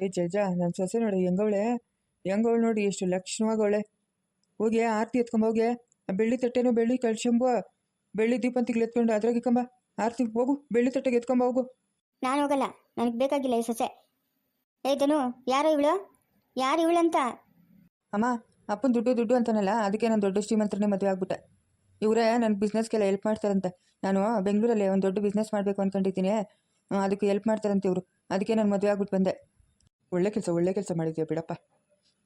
ಏ ಜಜ್ಜ ನನ್ನ ಸೊಸೆ ನೋಡು ಹೆಂಗವಳೆ? ಹೆಂಗವಳು ನೋಡಿ ಎಷ್ಟು ಲಕ್ಷಣವಾಗವಳೆ ಹೋಗಿ ಆರತಿ ಎತ್ಕೊಂಬೋಗೆ ಆ ಬೆಳ್ಳಿ ತಟ್ಟೆನೂ ಬೆಳ್ಳಿ ಕಳ್ಸಂಬ ಬೆಳ್ಳಿ ದೀಪಂತಿಗೆ ಎತ್ಕೊಂಡು ಅದ್ರಾಗ ಇಕ್ಕಂಬ. ಆರತಿ ಹೋಗು ಬೆಳ್ಳಿ ತಟ್ಟೆಗೆ ಎತ್ಕೊಂಬ ಹೋಗು. ನಾನು ಹೋಗಲ್ಲ ನನಗೆ ಬೇಕಾಗಿಲ್ಲ ಈ ಸೊಸೆ. ಏ ಧನು ಯಾರು ಇವಳು? ಯಾರು ಇವಳಂತ ಅಮ್ಮ ಅಪ್ಪನ ದುಡ್ಡು ದುಡ್ಡು ಅಂತಾನಲ್ಲ ಅದಕ್ಕೆ ನಾನು ದೊಡ್ಡ ಶ್ರೀಮಂತರನ್ನೇ ಮದುವೆ ಆಗ್ಬಿಟ್ಟೆ. ಇವರೇ ನನ್ನ ಬಿಸ್ನೆಸ್ಗೆಲ್ಲ ಹೆಲ್ಪ್ ಮಾಡ್ತಾರಂತೆ. ನಾನು ಬೆಂಗಳೂರಲ್ಲಿ ಒಂದು ದೊಡ್ಡ ಬಿಸ್ನೆಸ್ ಮಾಡಬೇಕು ಅಂದ್ಕೊಂಡಿದ್ದೀನಿ ಅದಕ್ಕೆ ಹೆಲ್ಪ್ ಮಾಡ್ತಾರಂತೆ ಇವರು. ಅದಕ್ಕೆ ನಾನು ಮದುವೆ ಆಗ್ಬಿಟ್ಟು ಬಂದೆ. ಒಳ್ಳೆ ಕೆಲಸ ಒಳ್ಳೆ ಕೆಲಸ ಮಾಡಿದ್ಯಾ ಬಿಡಪ್ಪ.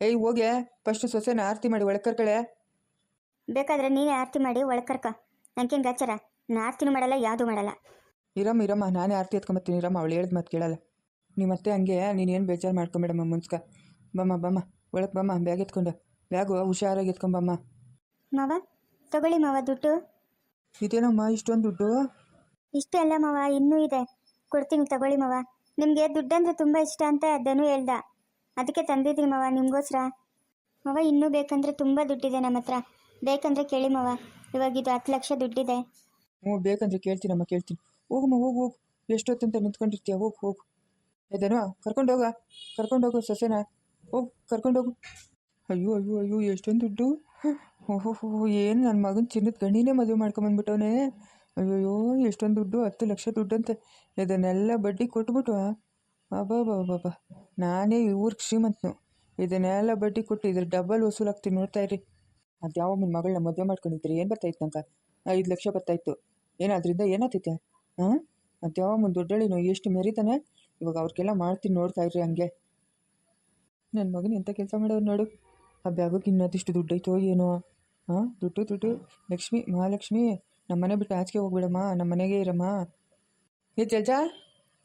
ಏಯ್ ಹೋಗೆ. ಫಸ್ಟ್ ಸೊಸೆನ ಆರತಿ ಮಾಡಿ ಒಳಗೆ ಕರ್ಕಳೆ ಬೇಕಾದ್ರೆ ನೀನೇ ಆರತಿ ಮಾಡಿ ಒಳಗೆ ಕರ್ಕ ಗಚ್ಚರ ಗಾಚಾರ? ನಾನು ಆರತಿನೂ ಮಾಡಲ್ಲ ಯಾವುದೂ ಮಾಡಲ್ಲ. ಇರಮ್ಮ ಇರಮ್ಮ. ನಾನೇ ಆರತಿ ಎತ್ಕೊಂಬತ್ತೀನಿ ಇರಮ್ಮ ಅವಳು ಹೇಳಿದ ಮಾತು ಕೇಳಲ್ಲ. ನಿಮ್ಮ ಮತ್ತೆ ಹಂಗೆ ನೀನೇನು ಬೇಜಾರು ಮಾಡ್ಕೊಂಬೇಡಮ್ಮ ಮುನ್ಸ್ಕ. ಬಮ್ಮ ಬಮ್ಮ. ಒಳಗೆ ಬಮ್ಮ ಬ್ಯಾಗ್ ಎತ್ಕೊಂಡು. ಬ್ಯಾಗು ಹುಷಾರಾಗಿ ಎತ್ಕೊಂಬಮ್ಮ ಮಾವ ತಗೊಳ್ಳಿ ಮಾವ ದುಡ್ಡು. ಇದೇನಮ್ಮ ಇಷ್ಟೊಂದು ದುಡ್ಡು? ಇಷ್ಟೇ ಅಲ್ಲ ಮಾವ ಇನ್ನೂ ಇದೆ. ಕೊಡ್ತೀನಿ ತಗೊಳ್ಳಿ ಮಾವ. ನಿಮಗೆ ದುಡ್ಡಂದ್ರೆ ತುಂಬ ಇಷ್ಟ ಅಂತ ಅದನ್ನು ಹೇಳ್ದ. ಅದಕ್ಕೆ ತಂದಿದ್ದೀನಿ ಮವ, ನಿಮಗೋಸ್ಕರ. ಮವ, ಇನ್ನೂ ಬೇಕಂದ್ರೆ ತುಂಬ ದುಡ್ಡಿದೆ ನಮ್ಮ ಹತ್ರ. ಬೇಕಂದ್ರೆ ಕೇಳಿ ಮವ. ಇವಾಗ ಇದು ಹತ್ತು ಲಕ್ಷ ದುಡ್ಡಿದೆ. ಹ್ಞೂ, ಬೇಕಂದ್ರೆ ಕೇಳ್ತೀನಮ್ಮ ಕೇಳ್ತೀನಿ. ಹೋಗಮ್ಮ ಹೋಗು ಹೋಗು. ಎಷ್ಟೊತ್ತಂತ ನಿಂತ್ಕೊಂಡಿರ್ತೀಯ? ಹೋಗು ಹೋಗು. ಇದೇನೋ ಕರ್ಕೊಂಡೋಗ ಕರ್ಕೊಂಡೋಗು ಸೊಸೆನ. ಹೋಗು ಕರ್ಕೊಂಡೋಗು ಅಯ್ಯೋ ಅಯ್ಯೋ ಅಯ್ಯೋ, ಎಷ್ಟೊಂದು ದುಡ್ಡು. ಓಹೋ ಏನು ನನ್ನ ಮಗನ ಚಿನ್ನದ ಗಣಿನೇ ಮದುವೆ ಮಾಡ್ಕೊಂಬಂದ್ಬಿಟ್ಟವನೇ. ಅಯ್ಯೋಯ್ಯೋ, ಎಷ್ಟೊಂದು ದುಡ್ಡು, ಹತ್ತು ಲಕ್ಷ ದುಡ್ಡಂತೆ. ಇದನ್ನೆಲ್ಲ ಬಡ್ಡಿ ಕೊಟ್ಬಿಟ್ಟು ಅಬ್ಬಾ ನಾನೇ ಈ ಊರಿಗೆ ಶ್ರೀಮಂತನು. ಇದನ್ನೆಲ್ಲ ಬಡ್ಡಿ ಕೊಟ್ಟು ಇದ್ರ ಡಬಲ್ ವಸೂಲಾಗ್ತೀನಿ ನೋಡ್ತಾ ಇರಿ. ಅದು ಯಾವ ನಿಮ್ಮ ಮಗಳನ್ನ ಮದುವೆ ಮಾಡ್ಕೊಂಡಿದ್ರಿ ಏನು ಬರ್ತಾಯಿತ್ತು ನಂಗೆ? ಐದು ಲಕ್ಷ ಬರ್ತಾಯಿತ್ತು. ಏನು ಅದರಿಂದ ಏನಾಗ್ತೈತೆ ಹಾಂ ಅದು ಯಾವ ಮುಂದೆ ದೊಡ್ಡಳಿನೋ ಎಷ್ಟು ಮೆರಿತಾನೆ. ಇವಾಗ ಅವ್ರಿಗೆಲ್ಲ ಮಾಡ್ತೀನಿ ನೋಡ್ತಾ ಇರ್ರಿ ಹಂಗೆ. ನನ್ನ ಮಗನ ಎಂಥ ಕೆಲಸ ಮಾಡೋರು ನೋಡು. ಆ ಬ್ಯಾಗಕ್ಕೆ ಇನ್ನೊಂದಿಷ್ಟು ದುಡ್ಡೈತೋ ಏನೋ. ಹಾಂ ದುಡ್ಡು ದುಡ್ಡು. ಲಕ್ಷ್ಮಿ, ಮಹಾಲಕ್ಷ್ಮಿ. ನಮ್ಮ ಮನೆ ಬಿಟ್ಟು ಆಚೆಗೆ ಹೋಗ್ಬಿಡಮ್ಮ ನಮ್ಮ ಮನೆಗೆ ಇರಮ್ಮ. ಏ ಜಲ್ಜಾ?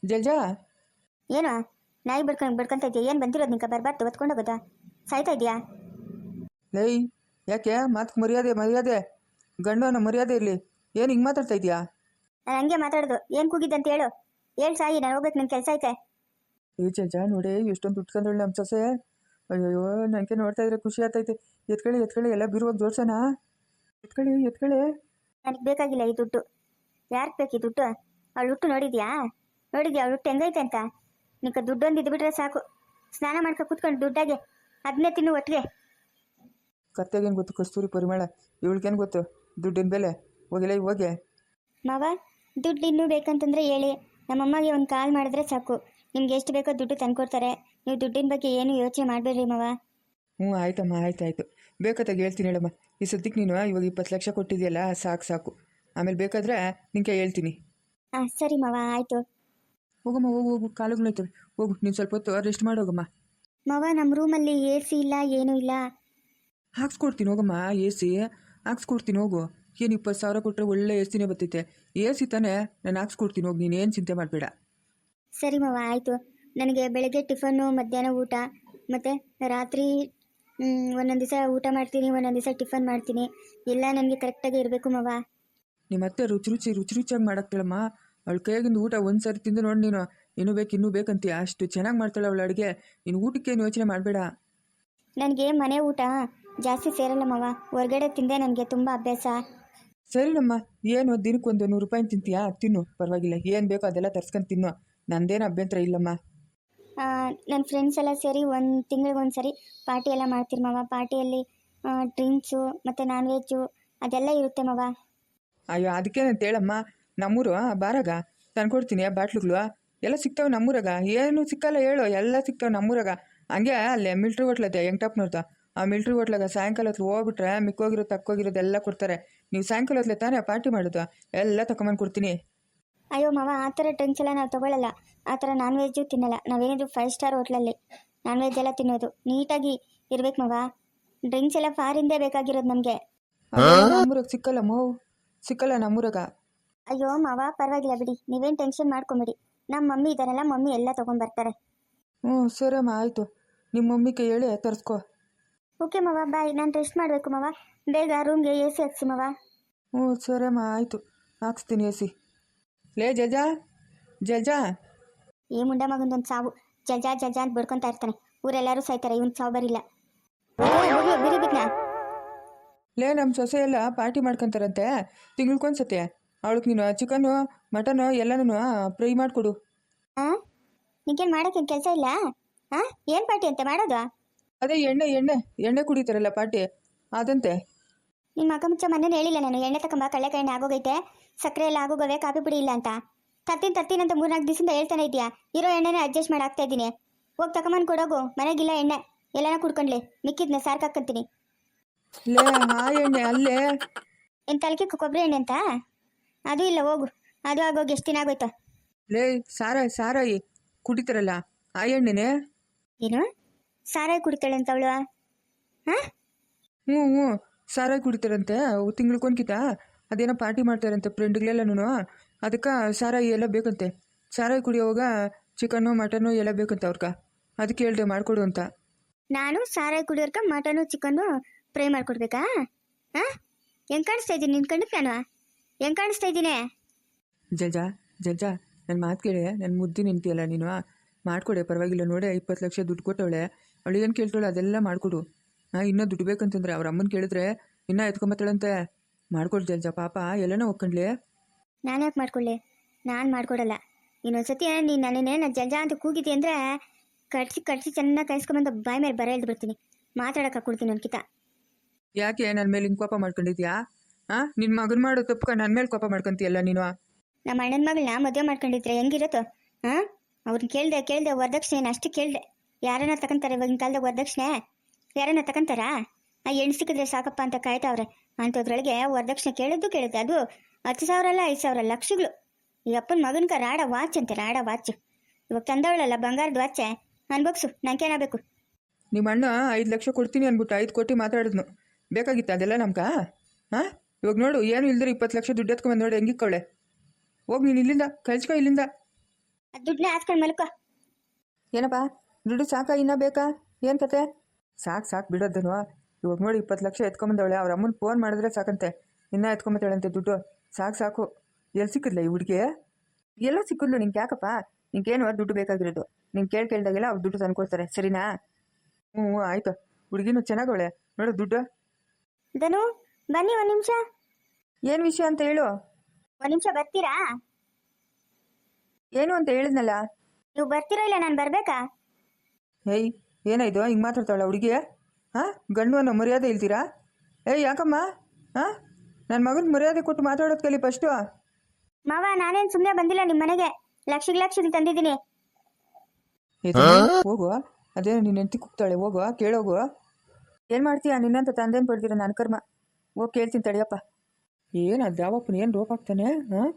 ಜಲ್ಜಾ? ಏನು? ನಾಯಿ ಬಡ್ಕೊಂಡು ಬಡ್ಕೊಂತ ಇದೆಯಾ? ಏನು ಬಂದಿರೋದು ನಿಂಗೆ ಬರ್ಬಾರ್ದು ಹೊತ್ಕೊಂಡು ಹೋಗೋದಾ? ಸಾಯ್ತಾ ಇದೆಯಾ? ಲೈ ಯಾಕೆ? ಮಾತು ಮರ್ಯಾದೆ ಮರ್ಯಾದೆ. ಗಂಡು ಮರ್ಯಾದೆ ಇರಲಿ. ಏನು ಹಿಂಗೆ ಮಾತಾಡ್ತಾ ಇದೆಯಾ? ನಾನು ಹಂಗೆ ಮಾತಾಡೋದು. ಏನು ಕೂಗಿದ್ದಂತ ಹೇಳು. ಹೇಳು ಸಾಯಿ ನಾನು ಹೋಗ್ಬೇಕು ನನ್ನ ಕೆಲಸ ಐತೆ. ಏ ಜಲ್ಜಾ ನೋಡಿ ಎಷ್ಟೊಂದು ದುಡ್ಕೊಂಡಳು ನಮ್ಮ ಸೊಸೆ. ಅಯ್ಯೋ ನನಗೆ ನೋಡ್ತಾ ಇದ್ರೆ ಖುಷಿ ಆಗ್ತೈತೆ ಎತ್ಕೊಳ್ಳಿ ಎತ್ಕೊಳ್ಳಿ ಎಲ್ಲ ಬೀರುವಾಗ ಜೋಡ್ಸೋಣ ಎತ್ಕೊಳ್ಳಿ ಎತ್ಕೊಳ್ಳಿ. ನನಗೆ ಬೇಕಾಗಿಲ್ಲ ಈ ದುಡ್ಡು. ಯಾರಿಗೆ ಬೇಕು ಈ ದುಡ್ಡು? ಅವಳು ಹುಟ್ಟು ನೋಡಿದ್ಯಾ? ನೋಡಿದ್ಯಾ ಅವಳು ಹುಟ್ಟು ಹೆಂಗೈತೆ ಅಂತ? ನಿಕ್ಕ ದುಡ್ಡೊಂದು ಇದ್ಬಿಟ್ರೆ ಸಾಕು. ಸ್ನಾನ ಮಾಡ್ಕೊ ಕೂತ್ಕೊಂಡು ದುಡ್ಡಾಗೆ ಅದನ್ನೇ ತಿನ್ನು ಒಟ್ಟಿಗೆ ಕತ್ತೆಗೇನು ಗೊತ್ತು ಕಸ್ತೂರಿ ಪರಿಮಳ? ಇವಳಿಗೇನು ಗೊತ್ತು? ದುಡ್ಡಿನ ಬೆಲೆ? ಹೋಗಿಲ್ಲ ಹೋಗಿ. ಮಾವ ದುಡ್ಡು ಇನ್ನೂ ಬೇಕಂತಂದ್ರೆ ಹೇಳಿ. ನಮ್ಮಮ್ಮಗೆ ಒಂದು ಕಾಲ್ ಮಾಡಿದ್ರೆ ಸಾಕು. ನಿಮ್ಗೆ ಎಷ್ಟು ಬೇಕೋ ದುಡ್ಡು ತಂದ್ಕೊಡ್ತಾರೆ. ನೀವು ದುಡ್ಡಿನ ಬಗ್ಗೆ ಏನು ಯೋಚನೆ ಮಾಡಬೇಡ್ರಿ ಮಾವ. ಹ್ಞೂ ಆಯ್ತಮ್ಮ ಆಯ್ತು ಆಯಿತು. ಬೇಕಾದಾಗ ಹೇಳ್ತೀನಿ ಹೇಳಮ್ಮ. ಈ ಸದ್ಯಕ್ಕೆ ನೀನು ಇವಾಗ ಇಪ್ಪತ್ತು ಲಕ್ಷ ಕೊಟ್ಟಿದೆಯಲ್ಲ ಸಾಕು ಸಾಕು. ಆಮೇಲೆ ಬೇಕಾದ್ರೆ ನಿಂಗೆ ಹೇಳ್ತೀನಿ. ಹಾಂ ಸರಿ ಮಾವ ಆಯಿತು. ಹೋಗಮ್ಮ ಹೋಗು ಹೋಗು ಕಾಲುಗಳು ಹೋಯ್ತವೆ ಹೋಗು ನೀನು ಸ್ವಲ್ಪ ಹೊತ್ತು ರೆಸ್ಟ್ ಮಾಡೋಗಮ್ಮ ಮಾವ ನಮ್ಮ ರೂಮಲ್ಲಿ ಎ ಸಿ ಇಲ್ಲ ಏನೂ ಇಲ್ಲ. ಹಾಕ್ಸ್ಕೊಡ್ತೀನಿ ಹೋಗಮ್ಮ ಎ ಸಿ. ಹಾಕ್ಸ್ಕೊಡ್ತೀನಿ ಹೋಗು. ಏನು ಇಪ್ಪತ್ತು ಸಾವಿರ ಕೊಟ್ಟರೆ ಒಳ್ಳೆ ಎ ಸಿನೇ ಬರ್ತೈತೆ. ಎ ಸಿ ತಾನೇ ನಾನು ಹಾಕ್ಸ್ಕೊಡ್ತೀನಿ ಹೋಗಿ ನೀನು ಏನು ಚಿಂತೆ ಮಾಡಬೇಡ. ಸರಿ ಮಾವ ಆಯಿತು. ನನಗೆ ಬೆಳಗ್ಗೆ ಟಿಫನ್ನು ಮಧ್ಯಾಹ್ನ ಊಟ ಮತ್ತು ರಾತ್ರಿ ಒಂದೊಂದು ದಿವಸ ಊಟ ಮಾಡ್ತೀನಿ ಒಂದೊಂದು ದಿವಸ ಟಿಫನ್ ಮಾಡ್ತೀನಿ. ಎಲ್ಲ ನನಗೆ ಕರೆಕ್ಟಾಗಿ ಇರಬೇಕು ಮವ. ನಿಮ್ಮ ಅತ್ತೆ ರುಚಿ ರುಚಿ ರುಚಿ ರುಚಿಯಾಗಿ ಮಾಡಾಕ್ತಾಳಮ್ಮ ಅವಳು ಕೈಯಾಗಿಂದ ಊಟ ಒಂದು ಸಾರಿ ತಿಂದು ನೋಡಿ ನೀನು. ಇನ್ನೂ ಬೇಕು ಇನ್ನೂ ಬೇಕಂತೀಯ ಅಷ್ಟು ಚೆನ್ನಾಗಿ ಮಾಡ್ತಾಳೆ ಅವಳ ಅಡುಗೆ. ನೀನು ಊಟಕ್ಕೇನು ಯೋಚನೆ ಮಾಡಬೇಡ. ನನಗೆ ಮನೆ ಊಟ ಜಾಸ್ತಿ ಸೇರಲ್ಲ ಮವ. ಹೊರಗಡೆ ತಿಂದೆ ನನಗೆ ತುಂಬ ಅಭ್ಯಾಸ. ಸರಿನಮ್ಮ. ಏನು ದಿನಕ್ಕೊಂದು ನೂರು ರೂಪಾಯಿ ತಿಂತೀಯಾ? ತಿನ್ನು. ಪರವಾಗಿಲ್ಲ. ಏನು ಬೇಕೋ ಅದೆಲ್ಲ ತರ್ಸ್ಕೊಂಡು ತಿನ್ನು. ನಂದೇನು ಅಭ್ಯಂತರ ಇಲ್ಲಮ್ಮ. ನನ್ನ ಫ್ರೆಂಡ್ಸ್ ಎಲ್ಲ ಸೇರಿ ಒಂದು ತಿಂಗಳಿಗೆ ಒಂದು ಸರಿ ಪಾರ್ಟಿ ಎಲ್ಲ ಮಾಡ್ತೀರಿ ಮಾವ. ಪಾರ್ಟಿಯಲ್ಲಿ ಡ್ರಿಂಕ್ಸು ಮತ್ತು ನಾನ್ ವೆಜ್ಜು ಅದೆಲ್ಲ ಇರುತ್ತೆ ಮಾವ. ಅಯ್ಯೋ ಅದಕ್ಕೇನಂತ ಹೇಳಮ್ಮ ನಮ್ಮೂರು ಬಾರಾಗ. ಆ, ಬಾಟ್ಲುಗಳು. ಎಲ್ಲ ಸಿಗ್ತಾವೆ ನಮ್ಮೂರಾಗ. ಏನು ಸಿಕ್ಕಲ್ಲ ಹೇಳು, ಎಲ್ಲ ಸಿಗ್ತಾವೆ ನಮ್ಮೂರಾಗ. ಹಂಗೆ ಅಲ್ಲಿ ಮಿಲ್ಟ್ರಿ ಹೋಟ್ಲತ್ತೆ ನೋಡ್ತಾ ಆ ಮಿಲ್ಟ್ರಿ ಹೋಟ್ಲಾಗ ಸಾಯಂಕಾಲ ಹೊತ್ತು ಹೋಗ್ಬಿಟ್ರೆ ಮಿಕ್ಕೋಗಿರೋ ತಕ್ಕೋಗಿರೋದೆಲ್ಲ ಕೊಡ್ತಾರೆ. ನೀವು ಸಾಯಂಕಾಲ ಹೊತ್ತಲೆ ತಾನೇ ಪಾರ್ಟಿ ಮಾಡೋದು? ಎಲ್ಲ ತಗೊಂಬಂದು ಕೊಡ್ತೀನಿ. ಅಯ್ಯೋ ಮಾವ ಆ ಥರ ಡ್ರಿಂಕ್ಸ್ ಎಲ್ಲ ನಾವು ತೊಗೊಳ್ಳಲ್ಲ ಆ ಥರ ನಾನ್ ವೆಜ್ಜು ತಿನ್ನಲ್ಲ. ನಾವೇನಿದ್ರು ಫೈವ್ ಸ್ಟಾರ್ ಹೋಟ್ಲಲ್ಲಿ. ನಾನ್ ವೆಜ್ ಎಲ್ಲ ತಿನ್ನೋದು. ನೀಟಾಗಿ ಇರ್ಬೇಕು ಮಾವ. ಡ್ರಿಂಕ್ಸ್ ಎಲ್ಲ ಫಾರಿಂದೇ ಬೇಕಾಗಿರೋದು ನಮಗೆ. ನಮ್ಮೂರಾಗ ಸಿಕ್ಕಲ್ಲ ಮೋ. ಸಿಕ್ಕಲ್ಲ ನಮ್ಮೂರಾಗ. ಅಯ್ಯೋ ಮಾವ ಪರವಾಗಿಲ್ಲ ಬಿಡಿ. ನೀವೇನು ಟೆನ್ಷನ್ ಮಾಡ್ಕೊಂಬಿಡಿ. ನಮ್ಮ ಮಮ್ಮಿ ಇದಾರಲ್ಲ ಮಮ್ಮಿ ಎಲ್ಲ ತೊಗೊಂಬರ್ತಾರೆ ಹ್ಞೂ ಸರಮ್ಮ ಆಯಿತು. ನಿಮ್ಮ ಮಮ್ಮಿಗೆ ಹೇಳಿ ತರಿಸ್ಕೊ. ಓಕೆ ಮಾವ ಬಾಯ್. ನಾನು ರೆಸ್ಟ್ ಮಾಡಬೇಕು ಮಾವ. ಬೇಗ ರೂಮ್ಗೆ ಎ ಸಿ ಹಾಕ್ಸಿ ಮಾವ. ಹ್ಞೂ ಸರಮ್ಮ ಆಯಿತು. ಹಾಕ್ಸ್ತೀನಿ ಎ ಸಿ ಲೇ ಜಜಾ ಜಜಾ. ಈ ಮುಂಡ ಮಗಂದೊಂದು ಸಾವು. ಜಜಾ ಜಜಾ ಅಂತ ಬಡ್ಕೊಂತ ಇರ್ತಾನೆ. ಊರೆಲ್ಲರೂ ಸಾಯ್ತಾರೆ ಇವನ್ ಸಾವು ಬರಿಲ್ಲ. ಲೇ ನಮ್ಮ ಸೊಸೆ ಎಲ್ಲ ಪಾರ್ಟಿ ಮಾಡ್ಕೊಂತಾರಂತೆ. ತಿಂಗ್ಳಿಗೊಂದ್ಸತಿ ಅವಳಿಗೆ ನೀನು ಚಿಕನ್ ಮಟನು ಎಲ್ಲನೂ ಫ್ರೈ ಮಾಡಿಕೊಡು. ಆ? ನಿಂಗೇನು ಮಾಡೋಕ್ಕೇನು ಕೆಲಸ ಇಲ್ಲ? ಹಾಂ ಏನು ಪಾರ್ಟಿ ಅಂತ ಮಾಡೋದು? ಅದೇ ಎಣ್ಣೆ ಎಣ್ಣೆ ಎಣ್ಣೆ ಕುಡಿತಾರಲ್ಲ ಪಾರ್ಟಿ. ಅದಂತೆ. ನಿಮ್ಮ ಮಗ ಮುಚ್ಚ ಮನೇನು ಹೇಳಿಲ್ಲ ನಾನು. ಎಣ್ಣೆ ತಕೊಂಬ ಕಳ್ಳೆಕಾಯಿ ಎಣ್ಣೆ ಆಗೋಗೈತೆ. ಸಕ್ಕರೆ ಎಲ್ಲ ಆಗೋಗವೆ ಕಾಫಿ ಪುಡಿ ಇಲ್ಲ ಅಂತ. ತತ್ತೀನಿ ತತ್ತೀನಿ ಅಂತ ಮೂರ್ನಾಲ್ಕು ದಿವಸದಿಂದ ಹೇಳ್ತಾನೆ ಇದೆಯಾ. ಇರೋ ಎಣ್ಣೆನೇ ಅಡ್ಜಸ್ಟ್ ಮಾಡಿ ಹಾಕ್ತಾ ಇದ್ದೀನಿ. ಹೋಗಿ ತಗೊಂಬಂದು ಕೊಡೋಗು. ಮನೆಗಿಲ್ಲ ಎಣ್ಣೆ. ಎಲ್ಲನ ಕುಡ್ಕೊಂಡ್ಲಿ. ಮಿಕ್ಕಿದ್ನ ಸಾರ್ಕಾಕಂತೀನಿ ಲೇ ಆ ಎಣ್ಣೆ ಅಲ್ಲೇ. ಏನು ತಲೆಗೆ ಕೊಬ್ಬರಿ ಎಣ್ಣೆ ಅಂತ? ಅದು ಇಲ್ಲ ಹೋಗು. ಅದು ಆಗೋಗಿ ಎಷ್ಟು ದಿನ ಆಗೋಯ್ತು? ಲೇ ಸಾರಾಯಿ ಸಾರಾಯಿ. ಕುಡಿತಾರಲ್ಲ ಆ ಎಣ್ಣೆನೆ? ಏನು? ಸಾರಾಯಿ ಕುಡಿತಾಳೆ ಅಂತ ಅವಳು? ಹಾಂ? ಹ್ಞೂ ಹ್ಞೂ ಸಾರಾಯಿ ಕುಡಿತಾರಂತೆ ತಿಂಗ್ಳಿಗೊಂದ್ಕಿತ ಅದೇನೋ ಪಾರ್ಟಿ ಮಾಡ್ತಾರಂತೆ ಫ್ರೆಂಡ್ಗಳೆಲ್ಲನೂ ಅದಕ್ಕೆ ಸಾರಾಯಿ ಎಲ್ಲ ಬೇಕಂತೆ. ಸಾರಾಯಿ ಕುಡಿಯೋವಾಗ ಚಿಕನ್ನು ಮಟನ್ನು ಎಲ್ಲ ಬೇಕಂತೆ ಅವ್ರಗ ಅದಕ್ಕೆ ಹೇಳ್ದೆ ಮಾಡಿಕೊಡು ಅಂತ. ನಾನು ಸಾರಾಯಿ ಕುಡಿಯೋರ್ಕ ಮಟನು ಚಿಕನ್ನು ಫ್ರೈ ಮಾಡ್ಕೊಡ್ಬೇಕಾ? ಹಾಂ ಹೆಂಗೆ ಕಾಣಿಸ್ತಾ ಇದ್ದೀನಿ ನಿನ್ ಕಣ್ಣು ನಾನು? ಹೆಂಗೆ ಕಾಣಿಸ್ತಾ ಇದ್ದೀನಿ ಜಜಾ ಜಜಾ ನನ್ನ ಮಾತು ಕೇಳಿ ನನ್ನ ಮುದ್ದಿ ನಿಂತಿಯಲ್ಲ ನೀನು? ಮಾಡಿಕೊಡೆ ಪರವಾಗಿಲ್ಲ ನೋಡೆ ಇಪ್ಪತ್ತು ಲಕ್ಷ ದುಡ್ಡು ಕೊಟ್ಟವಳೆ. ಅವಳು ಏನು ಕೇಳ್ತಾಳೆ ಅದೆಲ್ಲ ಮಾಡಿಕೊಡು. ಇನ್ನೂ ದುಡ್ಡು ಬೇಕಂತಂದ್ರೆ ಅವ್ರ ಅಮ್ಮನ ಕೇಳಿದ್ರೆ ಇನ್ನೂ ಎತ್ಕೊಂಬತ್ತಾಳಂತೆ. ಮಾಡ್ಕೊಡು ಜಲ್ಜಾ ಪಾಪ ಎಲ್ಲನೋ ಒಕ್ಕಂಡ್ಲಿ ನಾನು ಯಾಕೆ ಮಾಡ್ಕೊಳ್ಳಿ ನಾನು ಮಾಡ್ಕೊಡಲ್ಲ. ಇನ್ನೊಂದ್ಸತಿ ನೀನು ನನ್ನೇ ನಾನು ಜಂಜ ಅಂತ ಕೂಗಿದ್ದೆ ಅಂದರೆ ಕಟ್ಸಿ ಕಟ್ಸಿ ಚೆನ್ನಾಗಿ ಕಾಯಿಸ್ಕೊಂಬಂದು ಬಾಯಿ ಮೇಲೆ ಬರ ಬರ್ತೀನಿ ಮಾತಾಡಕ್ಕೆ ಹಾಕ್ಕೊಡ್ತೀನಿ ಅನ್ಕಿತ ಯಾಕೆ ನನ್ನ ಮೇಲೆ ಹಿಂಗೆ ಕೋಪ ಮಾಡ್ಕೊಂಡಿದ್ಯಾ? ಹಾಂ ನಿನ್ನ ಮಗನ ಮಾಡೋ ತಪ್ಪಕ ನನ್ನ ಮೇಲೆ ಕೋಪ ಮಾಡ್ಕೊಂತೀಯಲ್ಲ ನೀನು? ನಮ್ಮ ಅಣ್ಣನ ಮಗಳನ್ನ ಮದುವೆ ಮಾಡ್ಕೊಂಡಿದ್ರೆ ಹೆಂಗಿರತ್ತೋ? ಹಾಂ ಅವ್ರನ್ನ ಕೇಳ್ದೆ ಕೇಳ್ದೆ ವರದಕ್ಷಿಣೆ ಅಷ್ಟು ಕೇಳ್ದೆ. ಯಾರನ್ನ ತಗೊಂತಾರೆ ಇವಾಗಿನ ಕಾಲದಾಗ ವರದಕ್ಷಿಣೆ? ಯಾರನ್ನ ತಗೊಂತಾರಾ ಆ ಹೆಣ್ಣು ಸಿಕ್ಕಿದ್ರೆ ಸಾಕಪ್ಪ ಅಂತ ಕಾಯ್ತಾವ್ರೆ. ಅಂಥದ್ರೊಳಗೆ ವರದಕ್ಷಿಣೆ ಕೇಳಿದ್ದು ಕೇಳುತ್ತೆ ಅದು ಹತ್ತು ಸಾವಿರ ಅಲ್ಲ ಐದು ಸಾವಿರ ಲಕ್ಷಗಳು. ಈ ಅಪ್ಪನ ಮಗನ್ಕ ರಾಡ ವಾಚ್ ಅಂತೆ ರಾಡ ವಾಚ್. ಇವಾಗ ತಂದವಳಲ್ಲ ಬಂಗಾರದ ವಾಚೆ. ಅನ್ಬಗ್ಸು ನಂಗೇನಾಗಬೇಕು? ನಿಮ್ಮ ಅಣ್ಣ ಐದು ಲಕ್ಷ ಕೊಡ್ತೀನಿ ಅಂದ್ಬಿಟ್ಟು ಐದು ಕೋಟಿ ಮಾತಾಡಿದ್ನು. ಬೇಕಾಗಿತ್ತು ಅದೆಲ್ಲ ನಮ್ಗೆ ಹಾಂ? ಇವಾಗ ನೋಡು ಏನು ಇಲ್ದ್ರೆ ಇಪ್ಪತ್ತು ಲಕ್ಷ ದುಡ್ಡು ಎತ್ಕೊಂಬಂದು ನೋಡಿ ಹೆಂಗಿಕ್ಕವಳೆ ಹೋಗಿ ನೀನು ಇಲ್ಲಿಂದ ಕಳ್ಸ್ಕೊ ಇಲ್ಲಿಂದ. ದುಡ್ಡನ್ನ ಹಾಸ್ಕೊಂಡು ಮಲ್ಕೋ. ಏನಪ್ಪ ದುಡ್ಡು ಸಾಕಾ ಇನ್ನೂ ಬೇಕಾ? ಏನು ಕತೆ? ಸಾಕು ಸಾಕು ಬಿಡೋದನು ಇವಾಗ ನೋಡಿ ಇಪ್ಪತ್ತು ಲಕ್ಷ ಎತ್ಕೊಂಬಂದವಳೆ. ಅವ್ರ ಅಮ್ಮನ ಫೋನ್ ಮಾಡಿದ್ರೆ ಸಾಕಂತೆ. ಇನ್ನೂ ಎತ್ಕೊಂಬತ್ತಾಳಂತೆ ದುಡ್ಡು. ಸಾಕು ಸಾಕು. ಎಲ್ಲಿ ಸಿಕ್ಕಿದ್ಲ ಈ ಹುಡುಗಿ? ಎಲ್ಲೋ ಸಿಕ್ಕಿದ್ಲು ನಿಂಗೆ ಯಾಕಪ್ಪ? ನಿಂಗೇನು ದುಡ್ಡು ಬೇಕಾಗಿರೋದು? ನಿಂಗೆ ಕೇಳಿ ಕೇಳಿದಾಗೆಲ್ಲ ಅವ್ರು ದುಡ್ಡು ತಂದ್ಕೊಡ್ತಾರೆ. ಸರಿನಾ? ಹ್ಞೂ ಆಯಿತು. ಹುಡುಗಿನೂ ಚೆನ್ನಾಗವಳೆ. ನೋಡು ದುಡ್ಡು. ಧನು ಬನ್ನಿ ಒಂದು ನಿಮಿಷ. ಏನು ವಿಷಯ ಅಂತ ಹೇಳು. ಒಂದು ನಿಮಿಷ ಬರ್ತೀರಾ? ಏನು ಅಂತ ಹೇಳಿದ್ನಲ್ಲ? ನೀವು ಬರ್ತೀರೋ ಇಲ್ಲ ನಾನು ಬರಬೇಕಾ? ಏಯ್ ಏನಾಯ್ತು ಹಿಂಗೆ ಮಾತಾಡ್ತಾಳೆ ಹುಡುಗಿ? ಹಾಂ ಗಂಡು ಅನ್ನೋ ಮರ್ಯಾದೆ ಇಲ್ತೀರಾ ಏಯ್ ಯಾಕಮ್ಮ? ಹಾಂ ನನ್ನ ಮಗನ ಮರ್ಯಾದೆ ಕೊಟ್ಟು ಮಾತಾಡೋದು ಕಲಿ ಫಸ್ಟು ಮಾವ ನಾನೇನು ಸುಮ್ಮನೆ ಬಂದಿಲ್ಲ ನಿಮ್ಮ ಮನೆಗೆ. ಲಕ್ಷ ಲಕ್ಷ ತಂದಿದ್ದೀನಿ. ಹೋಗು. ಅದೇ ನಿನ್ನ ಹೆಂಡತಿ ಕೂಗ್ತಾಳೆ ಹೋಗು ಕೇಳೋಗು ಏನು ಮಾಡ್ತೀಯ? ನಿನ್ನಂತ ತಂದೇನು ಪಡ್ತೀರ ನನ್ನ ಕರ್ಮ. ಹೋಗಿ ಕೇಳ್ತೀನಿ ತಡಿಯಪ್ಪ ಏನು ಅದು ಯಾವಪ್ಪನ ಏನು ರೋಪ್ ಹಾಕ್ತಾನೆ? ಹಾಂ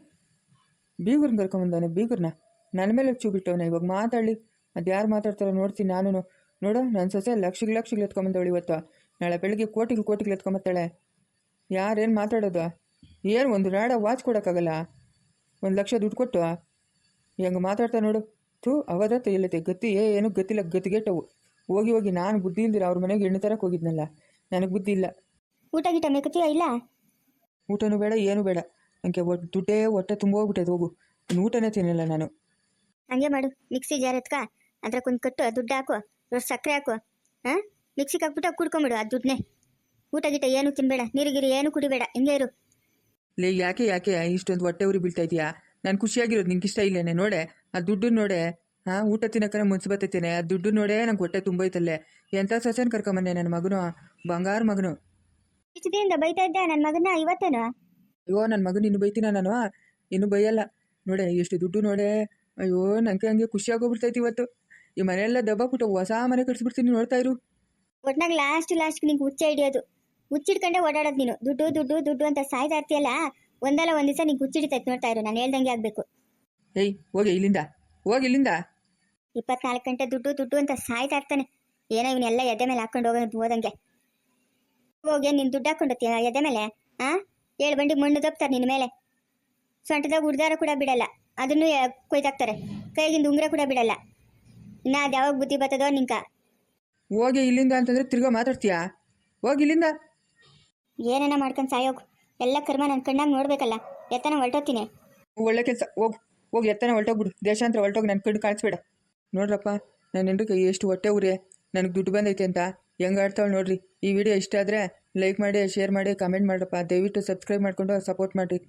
ಬೀಗರ್ನ ಕರ್ಕೊಂಬಂದಾನೆ ಬೀಗರ್ನ. ನನ್ನ ಮೇಲೆ ಚೂ ಬಿಟ್ಟವನೆ ಇವಾಗ ಮಾತಾಡಲಿ. ಅದು ಯಾರು ಮಾತಾಡ್ತಾರೋ ನೋಡ್ತೀನಿ ನಾನು ನೋಡು ನನ್ನ ಸೊಸೆ ಲಕ್ಷಗಳು ಲಕ್ಷಗಳು ಎತ್ಕೊಂಬಂದವಳು ಇವತ್ತು. ನಾಳೆ ಬೆಳಿಗ್ಗೆ ಕೋಟಿಗೆ ಕೋಟಿಗಳು ಎತ್ಕೊಂಬತ್ತಾಳೆ. ಯಾರೇನು ಮಾತಾಡೋದು? ಏನು ಒಂದು ರಾಡ ವಾಚ್ ಕೊಡೋಕ್ಕಾಗಲ್ಲ? ಒಂದು ಲಕ್ಷ ದುಡ್ಡು ಕೊಟ್ಟು? ಹೆಂಗೆ ಮಾತಾಡ್ತಾ ನೋಡು. ಥೂ ಅವದತ್ತ ಇಲ್ಲತ್ತೆ ಗತಿ ಏನು ಗತಿಲ್ಲ ಗತಿಗೆಟ್ಟವು. ಹೋಗಿ ಹೋಗಿ ನಾನು ಬುದ್ಧಿ ಇಲ್ದಿರ ಅವ್ರ ಮನೆಗೆ ಎಣ್ಣೆ ತರಕ್ಕೆ ಹೋಗಿದ್ನಲ್ಲ. ನನಗೆ ಬುದ್ಧಿ ಇಲ್ಲ. ಊಟ ಗೀಟ ಮೇಕತ್ತೀಯ ಇಲ್ಲ? ಊಟನೂ ಬೇಡ ಏನೂ ಬೇಡ. ನನಗೆ ಒಟ್ಟು ದುಡ್ಡೇ ಹೊಟ್ಟೆ ತುಂಬ ಹೋಗ್ಬಿಟ್ಟೈತೆ ಹೋಗು. ಇನ್ನು ಊಟನೇ ತಿನ್ನಲ್ಲ ನಾನು. ಹಂಗೆ ಮಾಡು. Mixie jar ಎತ್ಕ. ಅದ್ರಕ್ಕೊಂದು ಕಟ್ಟು ದುಡ್ಡು ಹಾಕು. ಸಕ್ಕರೆ ಹಾಕು ಹಾಂ ಮಿಕ್ಸಿಗೆ ಹಾಕ್ಬಿಟ್ಟು ಕುಡ್ಕೊಂಬಿಡು ಆ ದುಡ್ಡನ್ನೇ ಊಟ ಗೀಟ ಏನು ತಿನ್ಬೇಡ ನೀರು ಗಿರಿ ಏನು ಕುಡಿಬೇಡ ಹಿಂಗೆ ಇರು. ಲೇ ಯಾಕೆ ಯಾಕೆ? ಇಷ್ಟೊಂದು ಹೊಟ್ಟೆ ಉರಿ ಬೀಳ್ತಾ ಇದೆಯಾ? ನಾನು ಖುಷಿಯಾಗಿರೋದು ನಿಂಗೆ ಇಷ್ಟ ಇಲ್ಲೇನೆ ನೋಡೆ? ಆ ದುಡ್ಡು ನೋಡೆ. ಹಾಂ ಊಟ ತಿನ್ನಕ್ಕೆ ಮುನ್ಸು ಬರ್ತೈತೇನೆ ಆ ದುಡ್ಡು ನೋಡೇ ನಂಗೆ ಹೊಟ್ಟೆ ತುಂಬೈತಲ್ಲೇ ಎಂಥ ಸಸನ್ ಕರ್ಕೊಂಬಂದೆ ನನ್ನ ಮಗನು? ಬಂಗಾರ ಮಗನು. ಇಷ್ಟದಿಂದ ಬೈತಾ ಇದ್ದೆ ನನ್ನ ಮಗನ ಇವತ್ತೇನು? ಅಯ್ಯೋ ನನ್ನ ಮಗನ ಇನ್ನು ಬೈತೀನ ನಾನು? ಇನ್ನು ಬೈಯಲ್ಲ. ನೋಡೆ ಎಷ್ಟು ದುಡ್ಡು ನೋಡೆ. ಅಯ್ಯೋ ನನಗೆ ಹಂಗೆ ಖುಷಿಯಾಗೋಗ್ಬಿಡ್ತೈತಿ ಇವತ್ತು. ಈ ಮನೆಯೆಲ್ಲ ದಬ್ಬಾಕ್ಬಿಟ್ಟು ಹೊಸ ಮನೆ ಕಟ್ಸ್ಬಿಡ್ತೀನಿ ನೋಡ್ತಾ ಇರು. ಒಟ್ನಾಗ ಲಾಸ್ಟ್ ಲಾಸ್ಟ್ ನಿಂಗೆ ಹುಚ್ಚ ಹಿಡಿಯೋದು. ಹುಚ್ಚಿಡ್ಕೊಂಡೆ ಓಡಾಡೋದು ನೀನು. ದುಡ್ಡು ದುಡ್ಡು ದುಡ್ಡು ಅಂತ ಸಾಯ್ತಾ ಇರ್ತೀಯಲ್ಲ ಒಂದಲ್ಲ ಒಂದು ದಿವಸ ನಿಂಗೆ ಹುಚ್ಚಿಡಿತೈತೆ ನೋಡ್ತಾ ಇರು. ನಾನು ಹೇಳ್ದಂಗೆ ಆಗಬೇಕು. ಏಯ್ ಹೋಗಿ ಇಲ್ಲಿಂದ. ಹೋಗಿ ಇಲ್ಲಿಂದ. ಇಪ್ಪತ್ನಾಲ್ಕು ಗಂಟೆ ದುಡ್ಡು ದುಡ್ಡು ಅಂತ ಸಾಯ್ತಾ ಇರ್ತಾನೆ. ಏನೋ ಇವನ್ನೆಲ್ಲ ಎದೆ ಮೇಲೆ ಹಾಕೊಂಡು ಹೋಗೋದು ಹೋದಂಗೆ. ಹೋಗಿ ನೀನು ದುಡ್ಡು ಹೋಗ್ತೀಯ ಎದೆ ಮೇಲೆ? ಆ? ಏಳು ಬಂಡಿ ಮಣ್ಣು ದಪ್ತಾರೆ ನಿನ್ನ ಮೇಲೆ. ಸೊಂಟದಾಗ ಉಡ್ದಾರ ಕೂಡ ಬಿಡಲ್ಲ. ಅದನ್ನು ಕೊಯ್ತಾಕ್ತಾರೆ ಕೊಯ್ದಾಕ್ತಾರೆ. ಕೈಗಿಂದ ಉಂಗುರ ಕೂಡ ಬಿಡಲ್ಲ. ಇನ್ನ ಅದು ಯಾವಾಗ ಬುದ್ಧಿ ಬರ್ತದೋ ನಿಂಕ. ಹೋಗಿ ಇಲ್ಲಿಂದ ಅಂತಂದ್ರೆ ತಿರ್ಗಾ ಮಾತಾಡ್ತೀಯಾ? ಹೋಗಿ ಇಲ್ಲಿಂದ. ಏನೇನ ಮಾಡ್ಕೊಂಡು ಸಾಯೋಗ್ ಎಲ್ಲ ಕರ್ಮ ನನ್ನ ಕಣ್ಣಾಗ ನೋಡ್ಬೇಕಲ್ಲ ಎತ್ತನ ಹೊರಟೋತೀನಿ ಒಳ್ಳೆ ಕೆಲಸ ಹೋಗಿ ಹೋಗಿ ಎತ್ತನ ಹೊರಟೋಗ್ಬಿಡು ದೇಶಾಂತರ ಹೊರಟೋಗಿ ನನ್ನ ಕಣ್ಣು ಕಾಣಿಸ್ಬೇಡ. ನೋಡ್ರಪ್ಪ ನನ್ನ ಹೆಂಡ್ರಿಗೆ ಎಷ್ಟು ಹೊಟ್ಟೆ ಉರಿ ನನಗೆ ದುಡ್ಡು ಬಂದೈತೆ ಅಂತ. ಹೆಂಗೆ ಆಡ್ತಾವಳು ನೋಡ್ರಿ. ಈ ವಿಡಿಯೋ ಇಷ್ಟ ಆದರೆ ಲೈಕ್ ಮಾಡಿ ಶೇರ್ ಮಾಡಿ ಕಮೆಂಟ್ ಮಾಡ್ರಪ್ಪ. ದಯವಿಟ್ಟು ಸಬ್ಸ್ಕ್ರೈಬ್ ಮಾಡಿಕೊಂಡು ಸಪೋರ್ಟ್ ಮಾಡಿರಿ.